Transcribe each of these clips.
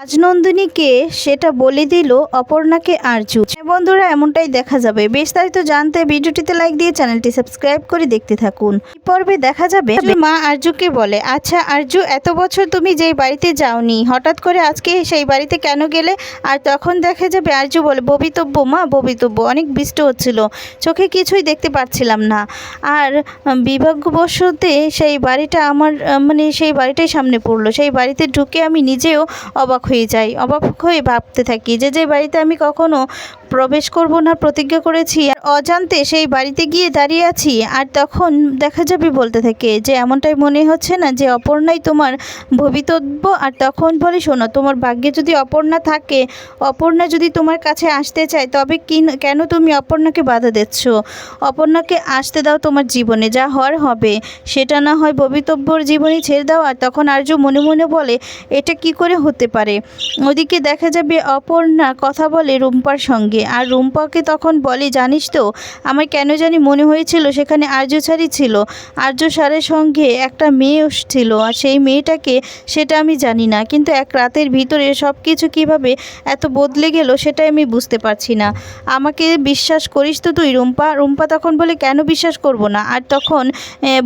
রাজনন্দিনীকে সেটা বলে দিল অপর্ণাকে আরজু। বন্ধুরা, এমনটাই দেখা যাবে। বিস্তারিত জানতে ভিডিওটিতে লাইক দিয়ে চ্যানেলটি সাবস্ক্রাইব করে দেখতে থাকুন। পর্বে দেখা যাবে মা আরজুকে বলে আচ্ছা আরজু, এত বছর তুমি যেই বাড়িতে যাওনি, হঠাৎ করে আজকে সেই বাড়িতে কেন গেলে? আর তখন দেখা যাবে আরজু বলে ববিতব্য মা ববিতব্য অনেক বৃষ্টি হচ্ছিল। চোখে কিছুই দেখতে পাচ্ছিলাম না। আর বিভাগ্যবশতে সেই বাড়িটা আমার মানে সেই বাড়িটাই সামনে পড়ল। সেই বাড়িতে ঢুকে আমি নিজেও অবাক হয়ে যাই অবাক হয়ে ভাবতে থাকি যে যে বাড়িতে আমি কখনো প্রবেশ করব না, প্রতিজ্ঞা করেছি। আর অজান্তে সেই বাড়িতে গিয়ে দাঁড়িয়ে আছি। আর তখন দেখা যাবে বলতে থাকে যে, এমনটাই মনে হচ্ছে না যে, অপর্ণাই তোমার ভবিতব্য। আর তখন বলে, শোনো, তোমার ভাগ্যে যদি অপর্ণা থাকে, অপর্ণা যদি তোমার কাছে আসতে চায়, তবে কেন তুমি অপর্ণাকে বাধা দিচ্ছ? অপর্ণাকে আসতে দাও তোমার জীবনে, যা হওয়ার হবে। সেটা না হয় ভবিতব্যর জীবনে ছেড়ে দাও। আর তখন আর্য মনে মনে বলে, এটা কি করে হতে পারে? ওদিকে দেখা যাবে অপর্ণা কথা বলে রুম্পার সঙ্গে। আর রুম্পাকে তখন বলে, জানিস তো, আমার কেন জানি মনে হয়েছিল সেখানে আর্য ছাড়ি ছিল। আর্য সারের সঙ্গে একটা মেয়ে ছিল আর সেই মেয়েটাকে সেটা আমি জানি না। কিন্তু এক রাতের ভিতরে সব কিছু কীভাবে এত বদলে গেল সেটাই আমি বুঝতে পারছি না। আমাকে বিশ্বাস করিস তো তুই, রুম্পা? রুম্পা তখন বলে, কেন বিশ্বাস করব না? আর তখন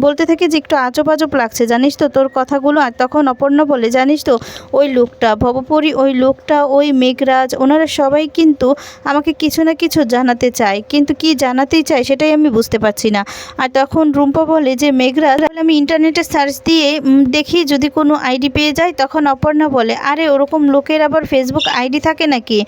বলতে থাকে যে, একটু আজব আজব লাগছে, জানিস তো তোর কথাগুলো? আর তখন অপর্ণা বলে, জানিস তো, ওই লোকটা, ভবপুরী ওই লোকটা, ওই মেঘরাজ, ওনারা সবাই কিন্তু আমাকে কিছু না কিছু জানাতে চায়, কিন্তু কি জানাতেই চায় সেটাই আমি বুঝতে পারছি না। আর তখন রুম্পা বলে যে মেঘরাজ তাহলে আমি ইন্টারনেটে সার্চ দিয়ে দেখি যদি কোনো আইডি পেয়ে যায়। তখন অপর্ণা বলে, আরে, ওরকম লোকের আবার ফেসবুক আইডি থাকে নাকি?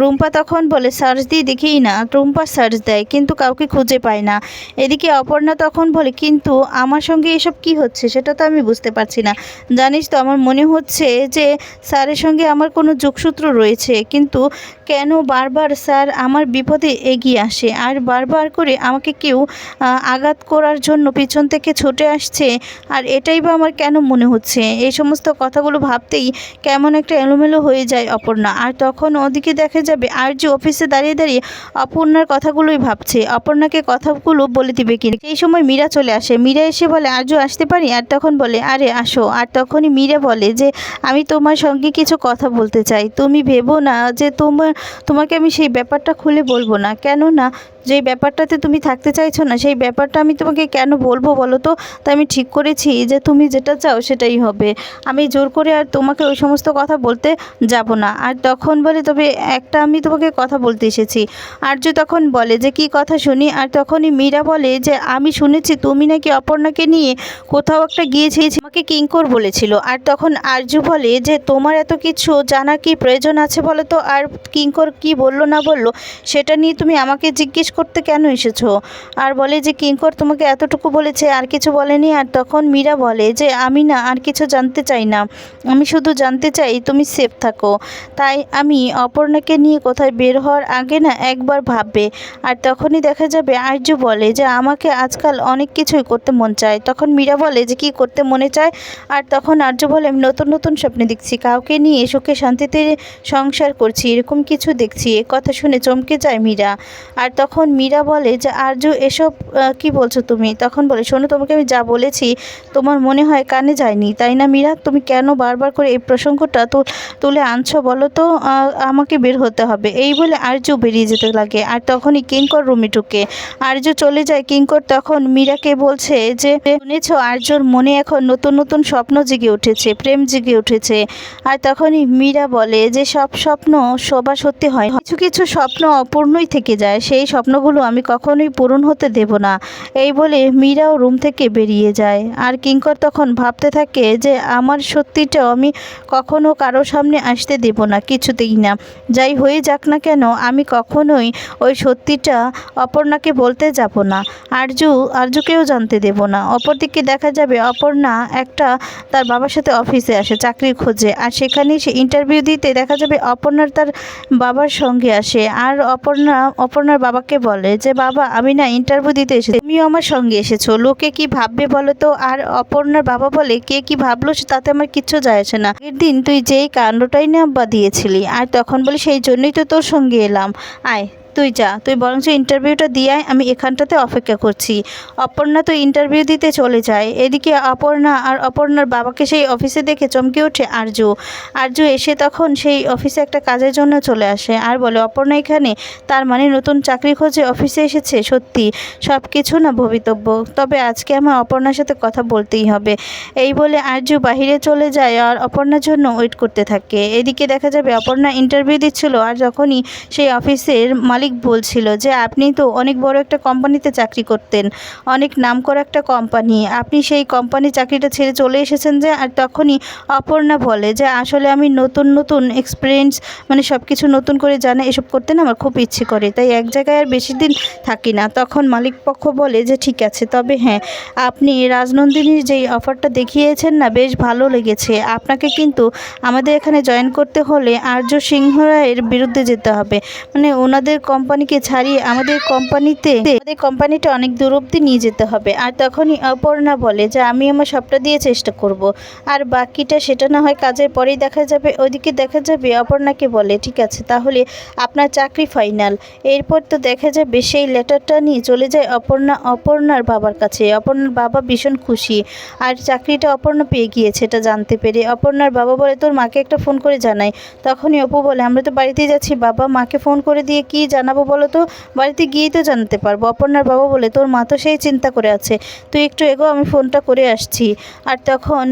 রুম্পা তখন বলে সার্চ দিয়ে দেখেই না, রুম্পা সার্চ দেয়, কিন্তু কাউকে খুঁজে পায় না। এদিকে অপর্ণা তখন বলে, কিন্তু আমার সঙ্গে এসব কি হচ্ছে সেটা তো আমি বুঝতে পারছি না। জানিস তো, আমার মনে হচ্ছে যে, স্যারের সঙ্গে আমার কোনো যোগসূত্র রয়েছে, কিন্তু কেন বারবার স্যার আমার বিপদে এগিয়ে আসে। আর বারবার করে আমাকে কেউ আঘাত করার জন্য পিছন থেকে ছুটে আসছে। আর এটাই বা আমার কেন মনে হচ্ছে? এই সমস্ত কথাগুলো ভাবতেই কেমন একটা এলোমেলো হয়ে যায় অপর্ণা। আর তখন ওদিকে দেখা যাবে আর্য অফিসে দাঁড়িয়ে দাঁড়িয়ে অপর্ণার কথাগুলোই ভাবছে। অপর্ণাকে কথাগুলো বলে দিবে কিনা। সেই সময় মীরা চলে আসে। মীরা এসে বলে আর্য আসতে পারি? আর তখন বলে, আরে, আসো। আর তখনই মীরা বলে যে, আমি তোমার সঙ্গে কিছু কথা বলতে চাই। তুমি ভেবো না যে তোমার তোমাকে আমি সেই ব্যাপারটা খুলে বলব না। কেন যেই ব্যাপারটাতে তুমি থাকতে চাইছো না, সেই ব্যাপারটা আমি তোমাকে কেন বলব বলো তো? তাই আমি ঠিক করেছি যে তুমি যেটা চাও সেটাই হবে। আমি জোর করে আর তোমাকে ওই সমস্ত কথা বলতে যাব না। আর তখন বলে তবে একটা আমি তোমাকে কথা বলতে এসেছি। আর্য তখন বলে যে, কি কথা শুনি? আর তখনই মীরা বলে যে, আমি শুনেছি তুমি নাকি অপর্ণাকে নিয়ে কোথাও একটা গিয়েছি আমাকে কিঙ্কর বলেছিল। আর তখন আর্য বলে যে, তোমার এত কিছু জানা কি প্রয়োজন আছে বলো তো? আর কিঙ্কর কি বলল না বলল? সেটা নিয়ে তুমি আমাকে জিজ্ঞেস করতে কেন এসেছ? আর বলে যে, কিঙ্কর তোমাকে এতটুকু বলেছে, আর কিছু বলেনি। আর তখন মীরা বলে যে, আমি না আর কিছু জানতে চাই না। আমি শুধু জানতে চাই, তুমি সেফ থাকো। তাই আমি অপর্ণাকে নিয়ে কোথায় বের হওয়ার আগে না একবার ভাববে। আর তখনই দেখা যাবে আর্য বলে যে, আমাকে আজকাল অনেক কিছুই করতে মন চায়। তখন মীরা বলে যে, কি করতে মনে চায়? আর তখন আর্য বলে, আমি নতুন নতুন স্বপ্নে দেখছি। কাউকে নিয়ে সুখে শান্তিতে সংসার করছি, এরকম কিছু দেখছি। কথা শুনে চমকে যায় মীরা। আর তখন মীরা বলে যে আর্য এসব কি বলছো তুমি? তখন বলে, শোনো, তোমাকে আমি যা বলেছি, তোমার মনে হয় কানে যায়নি, তাই না মীরা? তুমি কেন বারবার করে এই প্রসঙ্গটা তো, তুলে আনছো বলো তো? আমাকে বের হতে হবে। এই বলে আর্য বেরিয়ে যেতে লাগে, আর তখনই কিঙ্কর রুমে ঢুকে। আর্য চলে যায়, কিঙ্কর তখন মীরাকে বলছে যে, শুনেছ আর্যর মনে এখন নতুন নতুন স্বপ্ন জেগে উঠেছে, প্রেম জেগে উঠেছে। আর তখনই মীরা বলে যে, সব স্বপ্ন সবার সত্যি হয়। কিছু কিছু স্বপ্ন অপূর্ণই থেকে যায়, সেই স্বপ্নগুলো আমি কখনোই পূরণ হতে দেব না। এই বলে মীরাও রুম থেকে বেরিয়ে যায়। আর কিঙ্কর তখন ভাবতে থাকে যে, আমার সত্যিটাও আমি কখনো কারও সামনে আসতে দেব না, কিছুতেই না। যাই হয়ে যাক না কেন, আমি কখনোই ওই সত্যিটা অপর্ণাকে বলতে যাব না। আরজু, আরজুকেও জানতে দেব না। অপরদিকে দেখা যাবে অপর্ণা একটা তার বাবার সাথে অফিসে আসে, চাকরির খোঁজে। আর সেখানেই সে ইন্টারভিউ দিতে দেখা যাবে অপর্ণার তার বাবার সঙ্গে আসে। আর অপর্ণা, অপর্ণার বাবাকে বলে যে, বাবা, আমি না ইন্টারভিউ দিতে এসেছি। তুমিও আমার সঙ্গে এসেছ। লোকে কি ভাববে বলো তো? আর অপর্ণার বাবা বলে, কে কি ভাবলো তাতে আমার কিচ্ছু যায় আসে না। আগের দিন তুই যেই কাণ্ডটাই না বা দিয়েছিলি, আর তখন বলি সেই জন্যই তো তোর সঙ্গে এলাম। আয় তুই যা, তুই বরঞ্চ ইন্টারভিউটা দিয়ে আমি এখানটাতে অপেক্ষা করছি। অপর্ণা তো ইন্টারভিউ দিতে চলে যায়। এদিকে অপর্ণা আর অপর্ণার বাবাকে সেই অফিসে দেখে চমকে ওঠে আরজু। আরজু এসে তখন সেই অফিসে একটা কাজের জন্য চলে আসে আর বলে, অপর্ণা এখানে? তার মানে নতুন চাকরি খোঁজে অফিসে এসেছে? সত্যি? সব কিছু না ভবিতব্য? তবে আজকে আমার অপর্ণার সাথে কথা বলতেই হবে। এই বলে আরজু বাহিরে চলে যায় আর অপর্ণার জন্য ওয়েট করতে থাকে। এদিকে দেখা যাবে অপর্ণা ইন্টারভিউ দিচ্ছিল আর যখনই সেই অফিসের মালিক বলছিল যে, আপনি তো অনেক বড় একটা কোম্পানিতে চাকরি করতেন, অনেক নামকরা একটা কোম্পানি। আপনি সেই কোম্পানি চাকরিটা ছেড়ে চলে এসেছেন যে, আর তখনই অপর্ণা বলে যে, আসলে আমি নতুন নতুন এক্সপিরিয়েন্স মানে সব কিছু নতুন করে জানা, এসব করতে না আমার খুব ইচ্ছে করে। তাই এক জায়গায় আর বেশি দিন থাকি না। তখন মালিক পক্ষ বলে যে, ঠিক আছে, তবে হ্যাঁ আপনি রাজনন্দিনীর যেই অফারটা দেখিয়েছেন না, বেশ ভালো লেগেছে। আপনাকে কিন্তু আমাদের এখানে জয়েন করতে হলে আর্য সিংহ রায়ের বিরুদ্ধে যেতে হবে। মানে ওনাদের কোম্পানিকে ছাড়িয়ে আমাদের কোম্পানিতে, আমাদের কোম্পানিটা অনেক দূর অব্দি নিয়ে যেতে হবে। আর তখনই অপর্ণা বলে যে, আমি আমার সবটা দিয়ে চেষ্টা করব। আর বাকিটা সেটা না হয় কাজের পরেই দেখা যাবে। ওইদিকে দেখা যাবে অপর্ণাকে বলে, ঠিক আছে, তাহলে আপনার চাকরি ফাইনাল। এরপর তো দেখা যাবে সেই লেটারটা নিয়ে চলে যায় অপর্ণা, অপর্ণার বাবার কাছে। অপর্ণার বাবা ভীষণ খুশি। আর চাকরিটা অপর্ণা পেয়ে গিয়েছে, এটা জানতে পেরে। অপর্ণার বাবা বলে, তোর মাকে একটা ফোন করে জানাই। তখনই অপু বলে, আমরা তো বাড়িতেই যাচ্ছি। বাবা মাকে ফোন করে দিয়ে কি জানাব বলো তো? বাড়িতে গিয়েই তো জানাতে পারব। অপর্ণার বাবা বলে, তোর মা তো সেই চিন্তা করে আছে। তুই একটু এগো, আমি ফোনটা করে আসছি। আর তখন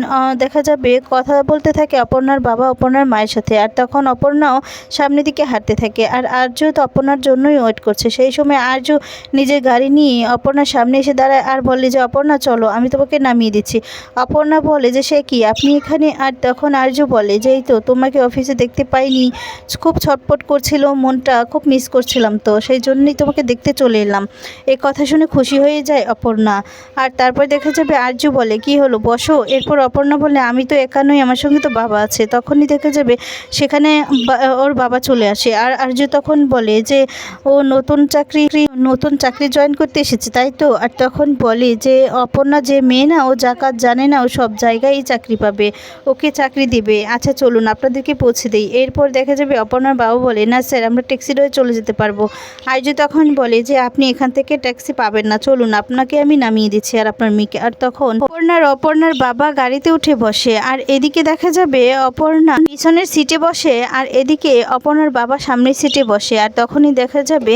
দেখা যাবে, কথা বলতে থাকে অপর্ণার বাবা অপর্ণার মায়ের সাথে। আর তখন অপর্ণাও সামনের দিকে হাঁটতে থাকে। আর আর্য তো অপর্ণার জন্যই ওয়েট করছে। সেই সময় আর্য নিজের গাড়ি নিয়ে অপর্ণার সামনে এসে দাঁড়ায় আর বলে যে, অপর্ণা, চলো, আমি তোমাকে নামিয়ে দিচ্ছি। অপর্ণা বলে যে, সে কি? আপনি এখানে? আর তখন আর্য বলে যে, এই তো, তোমাকে অফিসে দেখতে পাইনি। খুব ছটপট করছিল, মনটা খুব মিস করছিলাম তো, সেই জন্যই তোমাকে দেখতে চলে এলাম। এই কথা শুনে খুশি হয়ে যায় অপর্ণা। আর তারপর দেখা যাবে আর্য বলে, কি হলো? বসো। এরপর অপর্ণা বলে, আমি তো একা নই আমার সঙ্গে তো বাবা আছে। তখনই দেখা যাবে সেখানে ওর বাবা চলে আসে। আর আর্য তখন বলে যে, ও নতুন চাকরি নতুন চাকরি জয়েন করতে এসেছে। তাই তো? আর তখন বলে যে, অপর্ণা যে মেয়ে না, ও যা কাজ জানে না, ও সব জায়গায় চাকরি পাবে। ওকে চাকরি দিবে। আচ্ছা চলুন আপনাদেরকে পৌঁছে দিই। এরপর দেখা যাবে অপর্ণার বাবা বলে, না স্যার, আমরা ট্যাক্সি রয়ে চলে যেতে পারব আর্য তখন বলে যে, আপনি এখান থেকে ট্যাক্সি পাবেন না, চলুন, আপনাকে আমি নামিয়ে দিচ্ছি। আর আপনার মেয়েকে আর তখন অপর্ণার অপর্ণার বাবা গাড়িতে উঠে বসে, আর এদিকে দেখা যাবে অপর্ণা পিছনের সিটে বসে, আর এদিকে অপর্ণার বাবা সামনের সিটে বসে, আর তখনই দেখা যাবে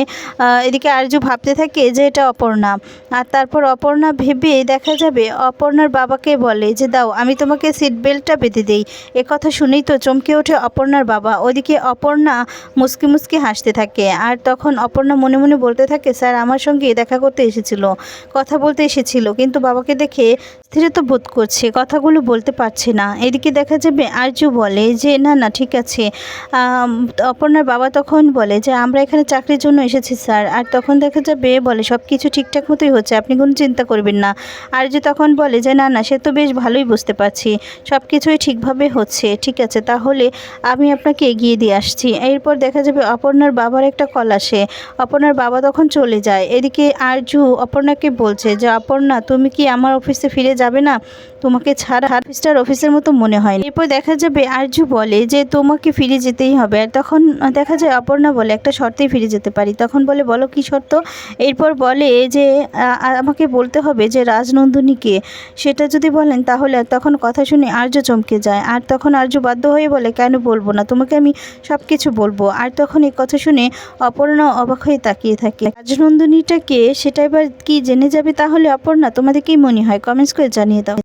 এদিকে আর্য ভাবতে থাকে যে, এটা অপর্ণা। আর তারপর অপর্ণা ভেবে দেখা যাবে অপর্ণার বাবাকে বলে যে, দাও, আমি তোমাকে সিট বেল্টটা বেঁধে দেই। কথা শুনেই তো চমকে ওঠে অপর্ণার বাবা। ওদিকে অপর্ণা মুসকি মুসকি হাসতে থাকে, আর তখন অপর্ণা মনে মনে বলতে থাকে, স্যার, আমার সঙ্গে দেখা করতে এসেছিল। কথা বলতে এসেছিল, কিন্তু বাবাকে দেখে স্থিরতা বোধ করছে, কথাগুলো বলতে পারছে না। এদিকে দেখা যাবে আর্য বলে যে, না না, ঠিক আছে। অপর্ণার বাবা তখন বলে যে, আমরা এখানে চাকরির জন্য এসেছি, স্যার। আর তখন দেখা যাবে বলে সব কিছু ঠিকঠাক মতোই হচ্ছে, আপনি কোনো চিন্তা করবেন না। আর যে তখন বলে যে, না না, সে তো বেশ ভালোই বুঝতে পারছি। সব কিছুই ঠিকভাবে হচ্ছে, ঠিক আছে, তাহলে আমি আপনাকে এগিয়ে দিয়ে আসছি। এরপর দেখা যাবে অপর্ণার বাবার একটা আসে। অপর্ণার বাবা তখন চলে যায়। এদিকে আরজু অপর্ণাকে বলছে যে, অপর্ণা, তুমি কি আমার অফিসে ফিরে যাবে না? তোমাকে ছাড়া অফিসটার অফিসের মতো মনে হয়। এরপর দেখা যাবে আরজু বলে যে, তোমাকে ফিরে যেতেই হবে। আর তখন দেখা যায় অপর্ণা বলে, একটা শর্তেই ফিরে যেতে পারি। তখন বলে, বলো কি শর্ত? এরপর বলে যে আমাকে বলতে হবে যে রাজনন্দিনীকে সেটা যদি বলেন তাহলে? তখন কথা শুনে আর্য চমকে যায়। আর তখন আর্য বাধ্য হয়ে বলে, কেন বলব না? তোমাকে আমি সব কিছু বলব। আর তখন এই কথা শুনে অপর্ণা অবাক হয়ে তাকিয়ে থাকে। রাজনন্দিনীটাকে সেটা এবার কি জেনে যাবে তাহলে? অপর্ণা তোমাদেরকেই মনে হয়? কমেন্টস করে জানিয়ে দাও।